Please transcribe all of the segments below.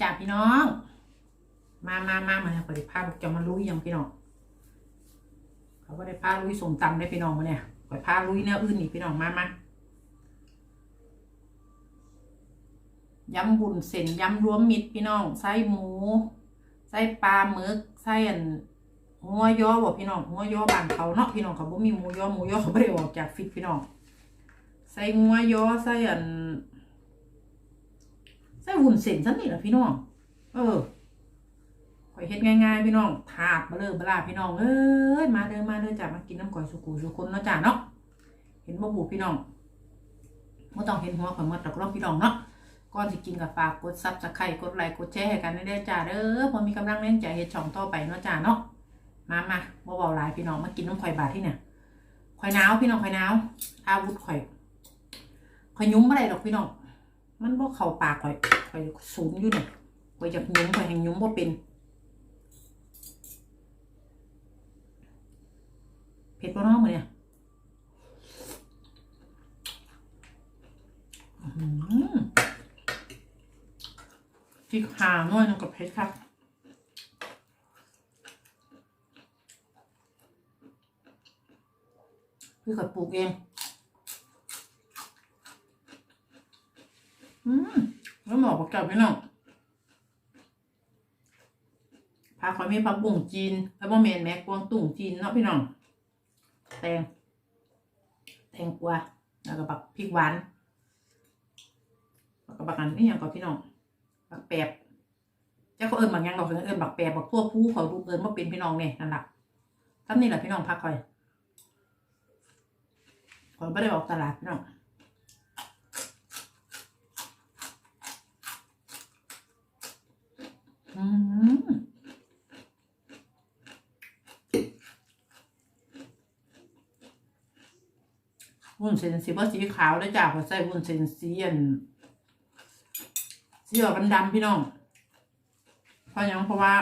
จ้าพี่น้อง มามามามาปฏิภาพจะมาลุยยังพี่น้อง เขาก็ได้พาลุยสมตำได้พี่น้องมาเนี่ยปล่อยพาลุยเนื้ออื่นนี่พี่น้องมามายำบุญเส้นยำรวมมิตรพี่น้องไส้หมูไส้ปลาหมึกไส้อันหัวย่อบอกพี่น้องหัวย่อบานเขาเนาะพี่น้องเขาบ่มีหมูย่อหมูย่อเขาไม่ได้ออกจากฟิตพี่น้องใส่งัวย่อใส่อัน ใส่หุ่นเส้นซะนี่แหละพี่น้อง เออข่อยเฮ็ดง่ายๆพี่น้องถาดเบลอเบลาพี่น้องเอ้ยมาเด้อมาเด้อจ้ะมากินน้ำก่อยสุกูสุคนเนาะจ้ะเนาะเห็นบ่บูพี่น้องบ่ต้องเห็นหัวข่อยหมดดอกเนาะพี่น้องเนาะก่อนสิกินกับฝากกดซับสไครต์กดไลค์กดแชร์ให้กันได้จ้าเด้อพอมีกำลังแรงใจเฮ็ดช่องต่อไปเนาะจ้าเนาะมามาบ่เบาหลายพี่น้องมากินน้ำข่อยบาทที่เนี่ยข่อยหนาวพี่น้องข่อยหนาวอาวุธข่อยข่อยยุ้มบ่ได้ดอกพี่น้อง มันบ่เข้าปากข่อยข่อยสูงอยู่เนี่ยข่อยอยากยุ้มข่อยแห่งยุ้มบ่เป็นเผ็ดบ่น้องมือเนี่ยพริกหาหน่อยนึงกับเผ็ดครับพี่ก็ปลูกเอง อืมแล้วหมอประกาศพี่น้องพาคอยมีผักบุ้งจีนแล้วบ่เมนแม็กกวางตุ่งจีนเนาะพี่น้อง แตง แตงกวาแล้วก็บักพริกหวานแล้วก็บักอันนี่ยังก่อนพี่น้อง บักแปบเจ้าเขาเอิญบักยังดอกเอิญบักแปบบักทั่วผู้เขาดูเอิญว่าเป็นพี่น้องเนี่ยนั่นแหละท่านนี่แหละพี่น้องพักคอยผมไม่ได้ออกตลาดพี่น้องอืมวุ้น เส้นสีว่าสีขาวได้จ้าขอใส่วุ้นเส้นสีอันสีออกดำๆพี่น้องเพราะยังเพราะว่า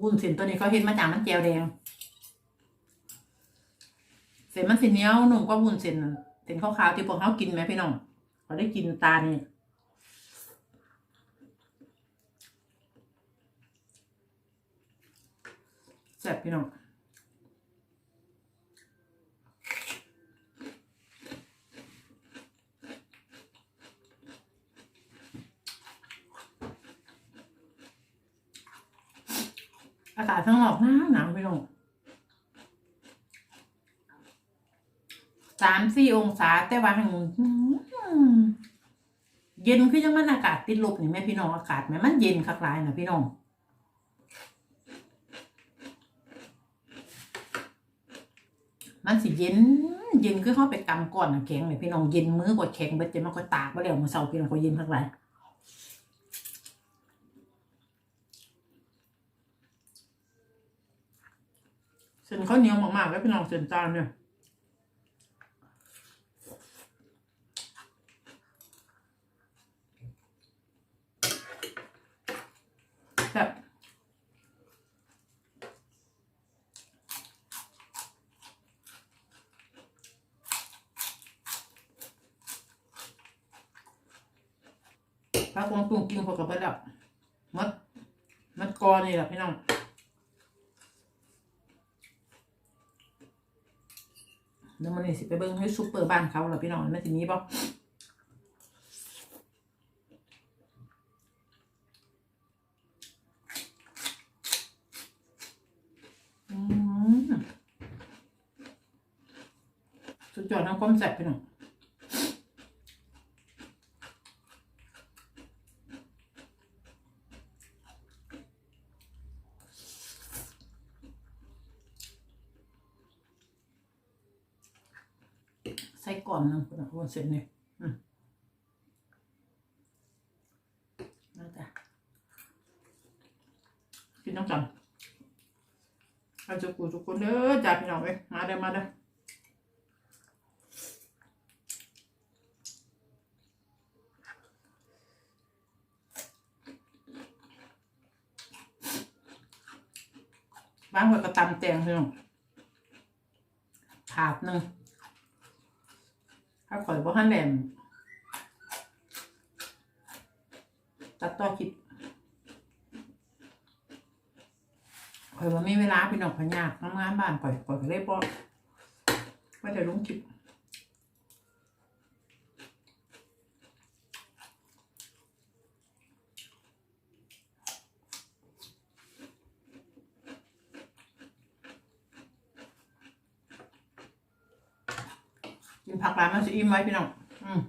วุ้นเส้นตัวนี้เขาเห็นมาจากมันแจวแดงเส้นมันสีเนียวหนุ่มกว่าวุ้นเส้นเส้นขาวๆที่พวกเขากินไหมพี่น้องเขาได้กินตานี่แซ่บพี่น้อง อากาศข้างนอกหนาวหนาวพี่น้องสามสี่องศาแต่ว่าหังเย็นคือยังมันอากาศติดลบนี่แม่พี่น้องอากาศแม่มันเย็นคักหลายนะพี่น้องมันสิเย็นเย็นคือเข้าไปกำก่อนนะแข็งเลยพี่น้องเย็นมือกว่าแข็งเบิดเจมันก็ตากไปแล้วมาเสาพี่น้องก็เย็นคักหลายเส้นข้าวเหนียวมากๆแล้วพี่น้องเส้นจานเนี่ยแบบถ้าควงตุงกินเขากับไปแล้วมัดมัดกอนี่แหละพี่น้อง เดี๋ยวมันนี่สิไปเบิ้งให้ซุปเปอร์บ้านเขาเหรอพี่น้องมันจะมีบ่สุดยอดน้ำก้มแสบพี่น้องใส่ก่อ นเสร็จนี่ยอืมน่าจะกินน้ำกันเราจะกูทุกคนเด้อจ้าพี่น้องเอ้ยมาเด้อมาเด้อบ้างไว้ก็ตำแตงพี่น้องถาดหนึ่ง ถ้าข่อยบ่ทันแหลมตัดต่อคลิปข่อยว่ามีเวลาพี่น้องพญากทำงานบ้านข่อยข่อยก็เลยบ่ว่าจะลงคลิป กินผักหลายมันจะอิ่มไว้พี่น้องอืม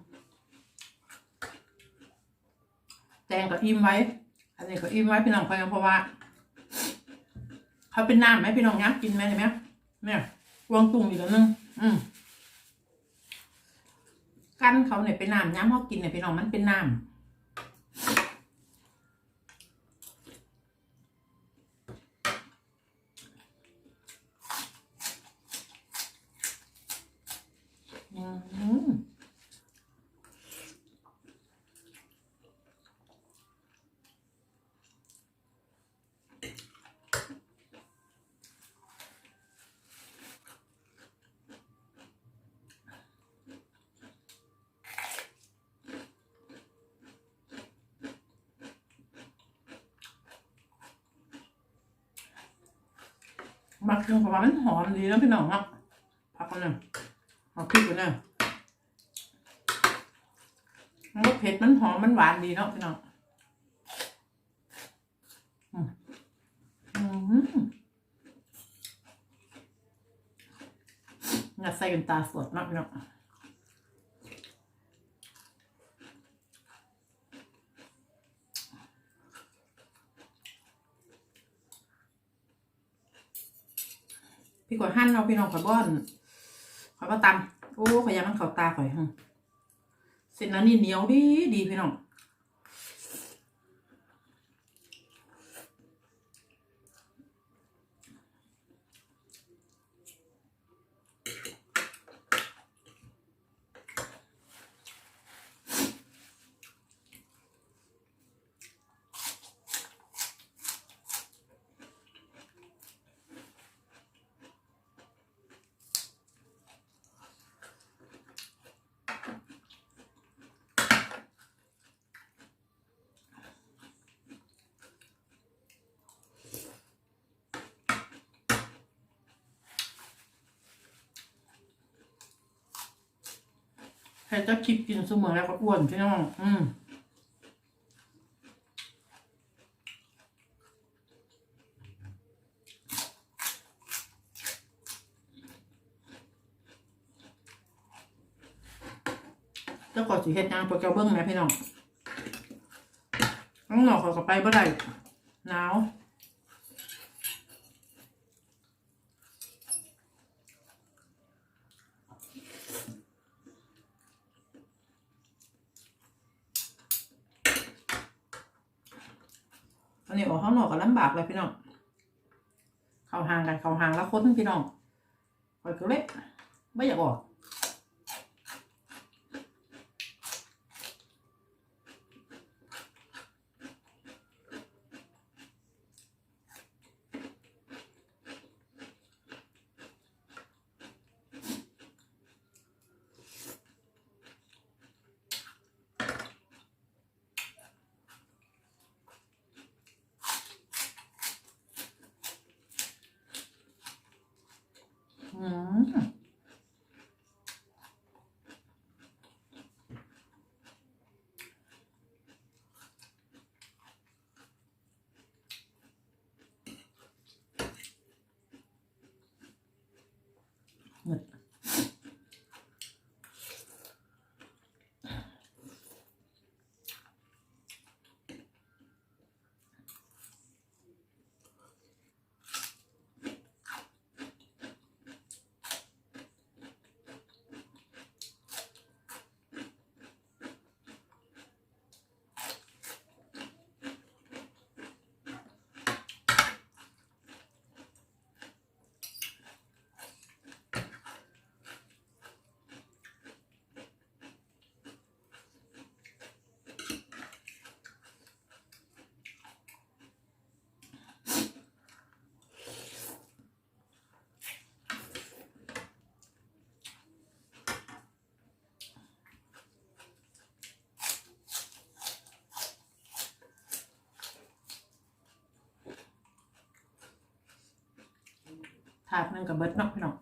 แตงก็อิ่มไว้ อันนี้ก็อิ่มไว้พี่น้องเพราะยังเพราะว่า เขาเป็นน้ำไหมพี่น้องยักกินไหมเห็นไหมเนี่ยวางตุ่มอีกแล้วนึงอืมกั้นเขาเนี่ยเป็นน้ำย้ำเขากินเนี่ยพี่น้องมันเป็นน้ำอืม มักเขือเพราะว่ามันหอมดีแล้วพี่น้องเนาะพักกันเนี่ยเอาพริกกันเนี่ยมันเผ็ดมันหอมมันหวานดีเนาะพี่น้องอืมอืมงัดใส่กันตาสดมากพี่น้อง พี่กดหั่นเอาพี่น้องขอยบ้อนขอยมาตำโอ้ข่อยยามันเข่าตาข่อยเส้นนั้นนี่เหนียวดีดีพี่น้อง ใครจะคิดกินเสมอแล้วก็อ้วนพี่น้อง อืมแล้วก็สิเฮ็ดหยังตัวเจ้าเบิ้งแหมพี่น้องข้างหนอกเขาก็ไปบ่ได้หนาว ตอนนี้ออกข้างนอกก็ลำบากเลยพี่น้อง เข้าห่างกันเข้าห่างแล้วคนพี่น้องคอยก็เล็กไม่อยากออก ถาดหนึงกับเบิดเนาะพี่น้อง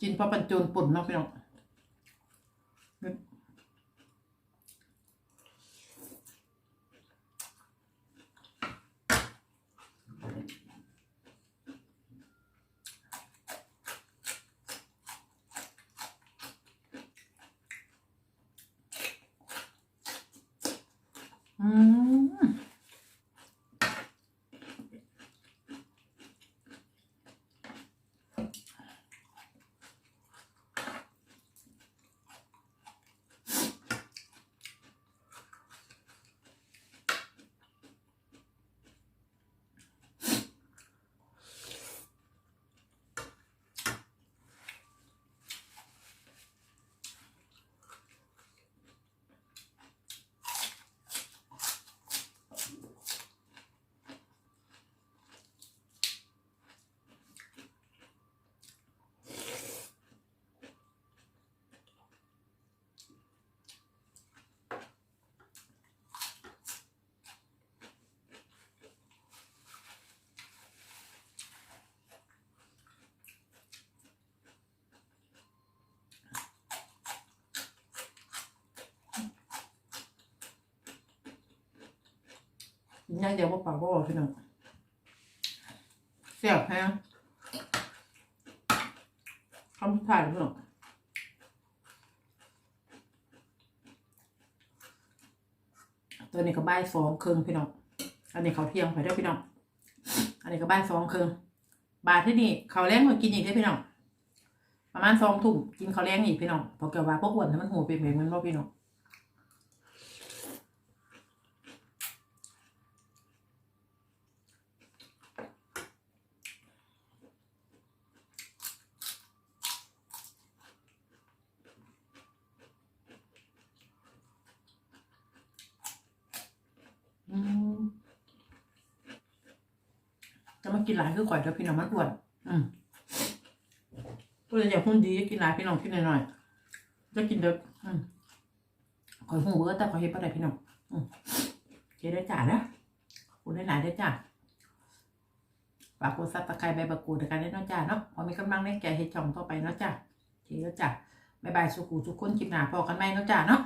กินพราะปันโจนปุ่นเนาะพี่น้องอืม ย่างเดียวว่าปากว่าบอกพี่น้องเสียบแฮงคำสุดท้ายพี่น้องตัวนี้ก็บ่ายสองครึ่งพี่น้อง อันนี้เขาเที่ยงไปด้วยพี่น้อง อันนี้ก็บ่ายสองครึ่งบาทที่นี่เขาแรงมากินอีกได้พี่น้อง ประมาณสองทุ่มกินเขาแรงอีกพี่น้องพอเกิดว่าพวกอ้วนให้มันหูเป็นแบบมันบ่พี่น้อง อืม จะมากินหลายคือข่อยเถอะพี่น้องมันอ้วน อืมตัวอยากหุ่นดีกินหลายพี่น้องกินหน่อยๆจะกินเด้ออืมข่อยหูเบอแต่ข่อยเฮ็ดบ่ได้พี่น้องอืมเจ๊ได้จ่านะขอบคุณหลายได้จ้าฝากกดซับสไครต์ใบบักกูดด้วยกันได้เนาะจ้าเนาะพอมีกำลังในแก่เฮ็ดช่องต่อไปเนาะจ้าเจ๊แล้วจ้าบ๊ายบายสุขุทุกคนคลิปหน้าพอกันไหมเนาะจ้าเนาะ